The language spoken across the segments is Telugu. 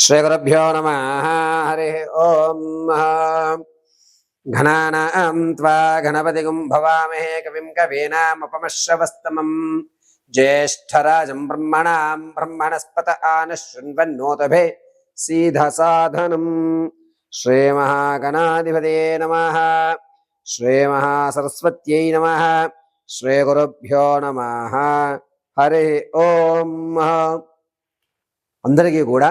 శ్రీగురుభ్యో నమ హరి ఓం ఘనానాం త్వా గణపతిగుం భవామహే కవిం కవీనాపమశ్రవస్తమం జ్యేష్టరాజం బ్రహ్మణాం బ్రహ్మణస్పత ఆన ఆనశృణ్వన్నోతభే సీధసాధనం శ్రీమహాగణాధిపతే నమ శ్రీమహాసరస్వత్యై నమ శ్రీగురుభ్యో నమ హరి ఓం అందరికీ కూడా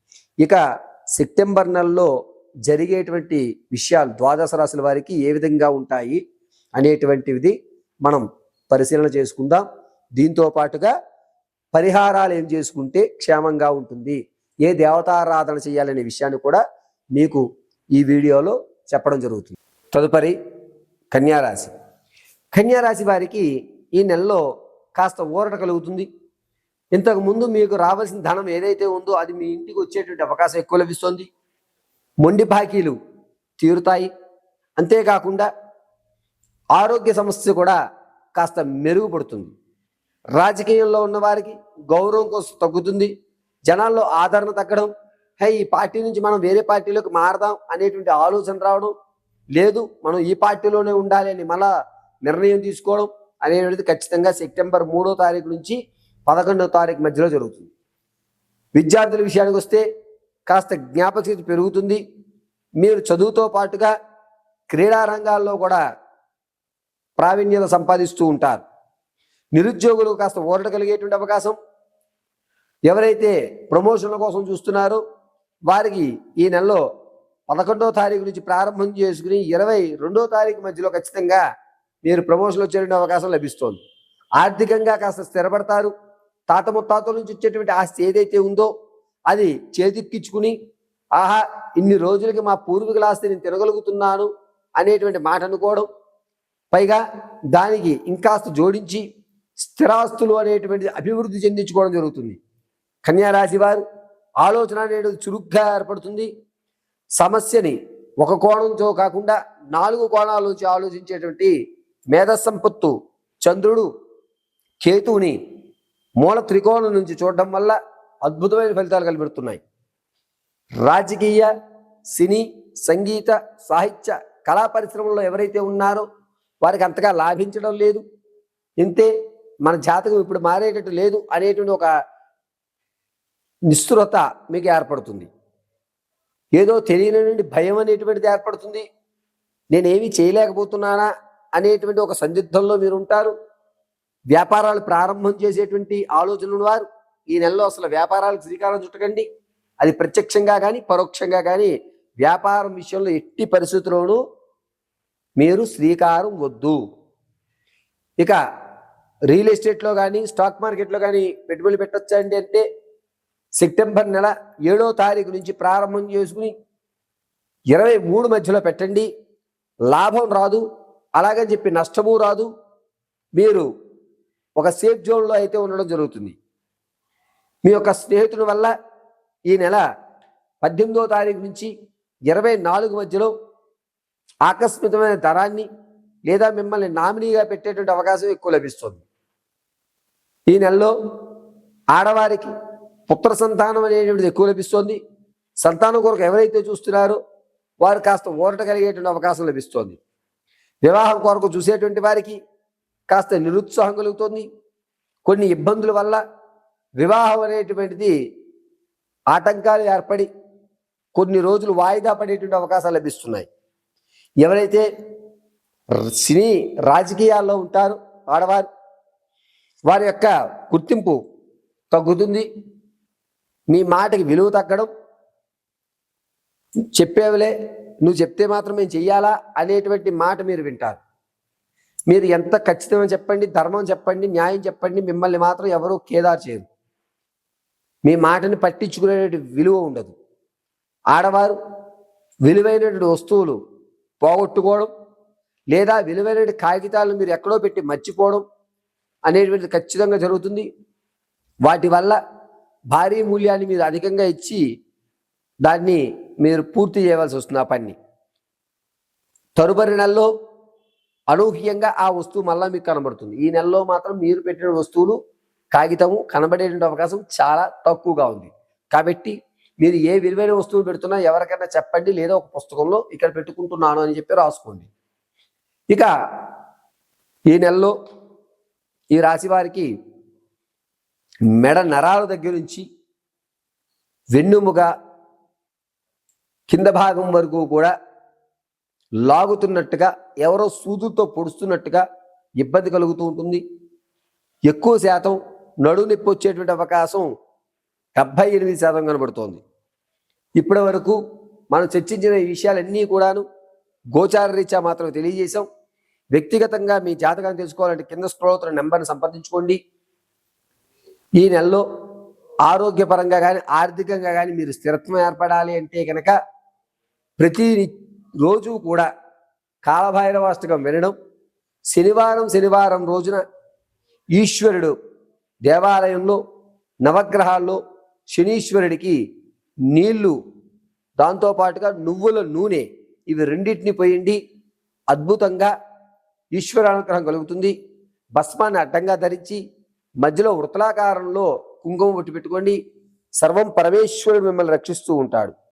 ఇక సెప్టెంబర్ నెలలో జరిగేటువంటి విషయాలు ద్వాదశ రాశుల వారికి ఏ విధంగా ఉంటాయి అనేటువంటిది మనం పరిశీలన చేసుకుందాం. దీంతో పాటుగా పరిహారాలు ఏం చేసుకుంటే క్షేమంగా ఉంటుంది? ఏ దేవతారాధన చేయాలనే విషయాన్ని కూడా మీకు ఈ వీడియోలో చెప్పడం జరుగుతుంది. తదుపరి కన్యారాశి. కన్యారాశి వారికి ఈ నెలలో కాస్త ఊరట కలుగుతుంది. ఇంతకు ముందు మీకు రావాల్సిన ధనం ఏదైతే ఉందో అది మీ ఇంటికి వచ్చేటువంటి అవకాశం ఎక్కువ లభిస్తుంది. మొండి బాకీలు తీరుతాయి. అంతేకాకుండా ఆరోగ్య సమస్య కూడా కాస్త మెరుగుపడుతుంది. రాజకీయంలో ఉన్న వారికి గౌరవం కోసం తగ్గుతుంది. జనాల్లో ఆదరణ తగ్గడం. హే ఈ పార్టీ నుంచి మనం వేరే పార్టీలోకి మారదాం అనేటువంటి ఆలోచన రావడం. లేదు మనం ఈ పార్టీలోనే ఉండాలి అని మళ్ళా నిర్ణయం తీసుకోవడం అనేటువంటిది ఖచ్చితంగా సెప్టెంబర్ మూడో తారీఖు నుంచి పదకొండవ తారీఖు మధ్యలో జరుగుతుంది. విద్యార్థుల విషయానికి వస్తే కాస్త జ్ఞాపకశక్తి పెరుగుతుంది. మీరు చదువుతో పాటుగా క్రీడా రంగాల్లో కూడా ప్రావీణ్యత సంపాదిస్తూ ఉంటారు. నిరుద్యోగులు కాస్త ఓరట కలిగేటువంటి అవకాశం. ఎవరైతే ప్రమోషన్ల కోసం చూస్తున్నారో వారికి ఈ నెలలో పదకొండో తారీఖు నుంచి ప్రారంభం చేసుకుని ఇరవై రెండో తారీఖు మధ్యలో ఖచ్చితంగా మీరు ప్రమోషన్ వచ్చేటువంటి అవకాశం లభిస్తోంది. ఆర్థికంగా కాస్త స్థిరపడతారు. తాత ముత్తాతల నుంచి వచ్చేటువంటి ఆస్తి ఏదైతే ఉందో అది చేతిక్కించుకుని ఆహా ఇన్ని రోజులకి మా పూర్వీకుల ఆస్తి నేను తినగలుగుతున్నాను అనేటువంటి మాట అనుకోవడం. పైగా దానికి ఇంకాస్త జోడించి స్థిరాస్తులు అనేటువంటిది అభివృద్ధి చెందించుకోవడం జరుగుతుంది. కన్యారాశి వారు ఆలోచన అనేది చురుగ్గా ఏర్పడుతుంది. సమస్యని ఒక కోణంతో కాకుండా నాలుగు కోణాల నుంచి ఆలోచించేటువంటి మేధస్సంపత్తు చంద్రుడు కేతువుని మూల త్రికోణం నుంచి చూడడం వల్ల అద్భుతమైన ఫలితాలు కనిపెడుతున్నాయి. రాజకీయ సినీ సంగీత సాహిత్య కళా పరిశ్రమలో ఎవరైతే ఉన్నారో వారికి అంతగా లాభించడం లేదు. ఇంతే మన జాతకం ఇప్పుడు మారేటట్టు లేదు అనేటువంటి ఒక నిస్పృహత మీకు ఏర్పడుతుంది. ఏదో తెలియని భయం అనేటువంటిది ఏర్పడుతుంది. నేనేమీ చేయలేకపోతున్నానా అనేటువంటి ఒక సందిగ్ధంలో మీరు ఉంటారు. వ్యాపారాలు ప్రారంభం చేసేటువంటి ఆలోచనలు వారు. ఈ నెలలో అసలు వ్యాపారాలకు శ్రీకారం చుట్టకండి. అది ప్రత్యక్షంగా కానీ పరోక్షంగా కానీ వ్యాపారం విషయంలో ఎట్టి పరిస్థితుల్లోనూ మీరు శ్రీకారం వద్దు. ఇక రియల్ ఎస్టేట్లో కానీ స్టాక్ మార్కెట్లో కానీ పెట్టుబడులు పెట్టొచ్చండి అంటే సెప్టెంబర్ నెల ఏడో తారీఖు నుంచి ప్రారంభం చేసుకుని ఇరవై మూడు మధ్యలో పెట్టండి. లాభం రాదు. అలాగని చెప్పి నష్టము రాదు. మీరు ఒక సేఫ్ జోన్లో అయితే ఉండడం జరుగుతుంది. మీ యొక్క స్నేహితుని వల్ల ఈ నెల పద్దెనిమిదో తారీఖు నుంచి ఇరవై నాలుగు మధ్యలో ఆకస్మికమైన ధరాన్ని లేదా మిమ్మల్ని నామినీగా పెట్టేటువంటి అవకాశం ఎక్కువ లభిస్తుంది. ఈ నెలలో ఆడవారికి పుత్ర సంతానం అనేటువంటిది ఎక్కువ లభిస్తుంది. సంతానం కొరకు ఎవరైతే చూస్తున్నారో వారు కాస్త ఊరట కలిగేటువంటి అవకాశం లభిస్తుంది. వివాహం కొరకు చూసేటువంటి వారికి కాస్త నిరుత్సాహం కలుగుతుంది. కొన్ని ఇబ్బందుల వల్ల వివాహం అనేటువంటిది ఆటంకాలు ఏర్పడి కొన్ని రోజులు వాయిదా పడేటువంటి అవకాశాలు లభిస్తున్నాయి. ఎవరైతే సినీ రాజకీయాల్లో ఉంటారో ఆడవారు వారి యొక్క గుర్తింపు తగ్గుతుంది. మీ మాటకి విలువ తగ్గడం చెప్పేవలే నువ్వు చెప్తే మాత్రం మేము చెయ్యాలా అనేటువంటి మాట మీరు వింటారు. మీరు ఎంత ఖచ్చితంగా చెప్పండి ధర్మం చెప్పండి న్యాయం చెప్పండి మిమ్మల్ని మాత్రం ఎవరూ కేదారు చేయరు. మీ మాటని పట్టించుకునేటువంటి విలువ ఉండదు. ఆడవారు విలువైనటువంటి వస్తువులు పోగొట్టుకోవడం లేదా విలువైన కాగితాలను మీరు ఎక్కడో పెట్టి మర్చిపోవడం అనేటువంటిది ఖచ్చితంగా జరుగుతుంది. వాటి వల్ల భారీ మూల్యాన్ని మీరు అధికంగా ఇచ్చి దాన్ని మీరు పూర్తి చేయవలసి వస్తుంది ఆ పని. తరుపరి నెలలో అనూహ్యంగా ఆ వస్తువు మళ్ళీ మీకు కనబడుతుంది. ఈ నెలలో మాత్రం మీరు పెట్టిన వస్తువులు కాగితము కనబడేటువంటి అవకాశం చాలా తక్కువగా ఉంది. కాబట్టి మీరు ఏ విలువైన వస్తువులు పెడుతున్నా ఎవరికైనా చెప్పండి లేదా ఒక పుస్తకంలో ఇక్కడ పెట్టుకుంటున్నాను అని చెప్పి రాసుకోండి. ఇక ఈ నెలలో ఈ రాశి వారికి మెడ నరాల దగ్గర నుంచి వెన్నుముగా కింద భాగం వరకు కూడా లాగుతున్నట్టుగా ఎవరో సూదుతో పొడుస్తున్నట్టుగా ఇబ్బంది కలుగుతూ ఉంటుంది. ఎక్కువ శాతం నడు నొప్పి వచ్చేటువంటి అవకాశం డెబ్బై ఎనిమిది శాతం కనబడుతోంది. ఇప్పటి వరకు మనం చర్చించిన ఈ విషయాలన్నీ కూడాను గోచార రీత్యా మాత్రమే తెలియజేశాం. వ్యక్తిగతంగా మీ జాతకాన్ని తెలుసుకోవాలంటే కింద స్క్రోల్ అవుతున్న నెంబర్ని సంప్రదించుకోండి. ఈ నెలలో ఆరోగ్యపరంగా కానీ ఆర్థికంగా కానీ మీరు స్థిరత్వం ఏర్పడాలి అంటే కనుక ప్రతి రోజు కూడా కాలభైరవాష్టకం వినడం శనివారం శనివారం రోజున ఈశ్వరుడు దేవాలయంలో నవగ్రహాల్లో శనీశ్వరుడికి నీళ్ళు దాంతోపాటుగా నువ్వుల నూనె ఇవి రెండింటిని పోయండి. అద్భుతంగా ఈశ్వరానుగ్రహం కలుగుతుంది. భస్మాన్ని అడ్డంగా ధరించి మధ్యలో వృతలాకారంలో కుంకుమ పెట్టుకోండి. సర్వం పరమేశ్వరుడు మిమ్మల్ని రక్షిస్తూ ఉంటాడు.